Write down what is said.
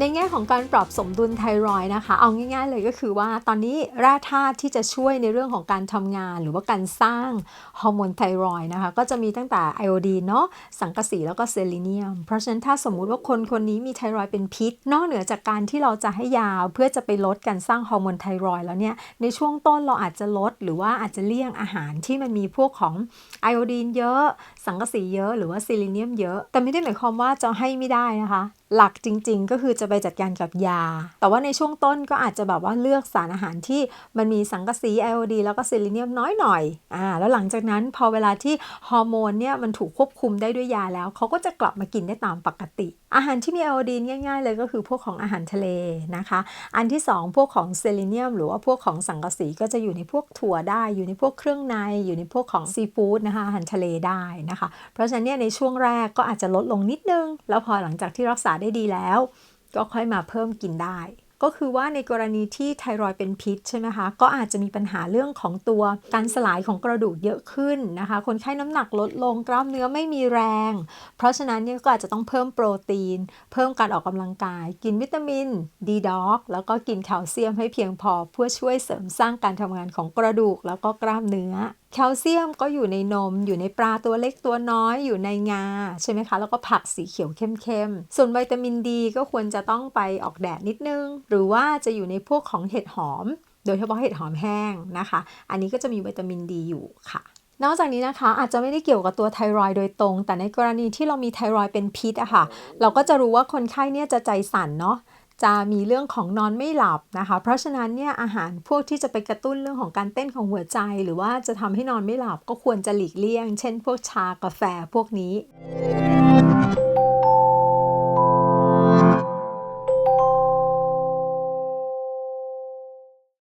ในแง่ของการปรับสมดุลไทรอยนะคะ เอาง่าย ๆ เลยก็คือว่าตอนนี้แร่ธาตุที่จะช่วยในเรื่องของการทำงาน หรือว่าการสร้างฮอร์โมนไทรอยนะคะ ก็จะมีตั้งแต่ไอโอดีนเนาะสังกะสีแล้วก็เซเลเนียม เพราะฉะนั้นถ้าสมมุติว่าคนคนนี้มีไทรอยเป็นพิษ นอกเหนือจากการที่เราจะให้ยาเพื่อจะไปลดการสร้างฮอร์โมนไทรอยแล้วเนี่ยในช่วงต้นเราอาจจะลด หรือว่าอาจจะเลี่ยงอาหารที่มันมีพวกของไอโอดีนเยอะ สังกะสีเยอะ หรือว่าเซเลเนียมเยอะแต่ไม่ได้หมายความว่าจะให้ไม่ได้นะคะ หลักจริงๆ ก็คือจะไปจัดการกับยา แต่ว่าในช่วงต้นก็อาจจะแบบว่าเลือกสารอาหารที่มันมีสังกะสีไอโอดีแล้วก็ซเลเนียมน้อยหน่อยอ่าแล้วหลังจากนั้นพอเวลาที่ฮอร์โมนเนี่ยมันถูกควบคุมได้ด้วยยาแล้ว เขาก็จะกลับมากินได้ตามปกติ อาหารที่มีไอโอดีนง่ายๆ เลยก็คือพวกของอาหารทะเลนะคะ อันที่ 2 พวกของเซเลเนียม หรือว่าพวกของสังกะสีก็จะอยู่ในพวกถั่วได้ อยู่ในพวกเครื่องใน อยู่ในพวกของซีฟู้ดนะคะอาหารทะเลได้นะคะ เพราะฉะนั้นเนี่ยในช่วงแรกก็อาจจะลดลงนิดนึง แล้วพอหลังจากที่รักษาได้ดีแล้ว ก็ค่อยมาเพิ่มกินได้ ก็คือว่าในกรณีที่ไทรอยด์เป็นพิษใช่ไหมคะ ก็อาจจะมีปัญหาเรื่องของตัวการสลายของกระดูกเยอะขึ้นนะคะ คนไข้น้ำหนักลดลงกล้ามเนื้อไม่มีแรง เพราะฉะนั้นเนี่ยก็อาจจะต้องเพิ่มโปรตีน เพิ่มการออกกำลังกาย กินวิตามินดีด็อกแล้วก็กินแคลเซียมให้เพียงพอเพื่อช่วยเสริมสร้างการทำงานของกระดูกแล้วก็กล้ามเนื้อแคลเซียมก็อยู่ในนม อยู่ในปลาตัวเล็กตัวน้อยอยู่ในงา ใช่ไหมคะ แล้วก็ผักสีเขียวเข้มๆ ส่วนวิตามินดีก็ควรจะต้องไปออกแดดนิดนึง หรือว่าจะอยู่ในพวกของเห็ดหอม โดยเฉพาะเห็ดหอมแห้งนะคะ อันนี้ก็จะมีวิตามินดีอยู่ค่ะนอกจากนี้นะคะอาจจะไม่ได้เกี่ยวกับตัวไทรอยด์โดยตรง แต่ในกรณีที่เรามีไทรอยด์เป็นพิษอะค่ะ เราก็จะรู้ว่าคนไข้เนี่ยจะใจสั่นเนาะ จะมีเรื่องของนอนไม่หลับนะคะ เพราะฉะนั้นเนี่ยอาหารพวกที่จะไปกระตุ้นเรื่องของการเต้นของหัวใจ หรือว่าจะทำให้นอนไม่หลับก็ควรจะหลีกเลี่ยง เช่น พวกชากาแฟพวกนี้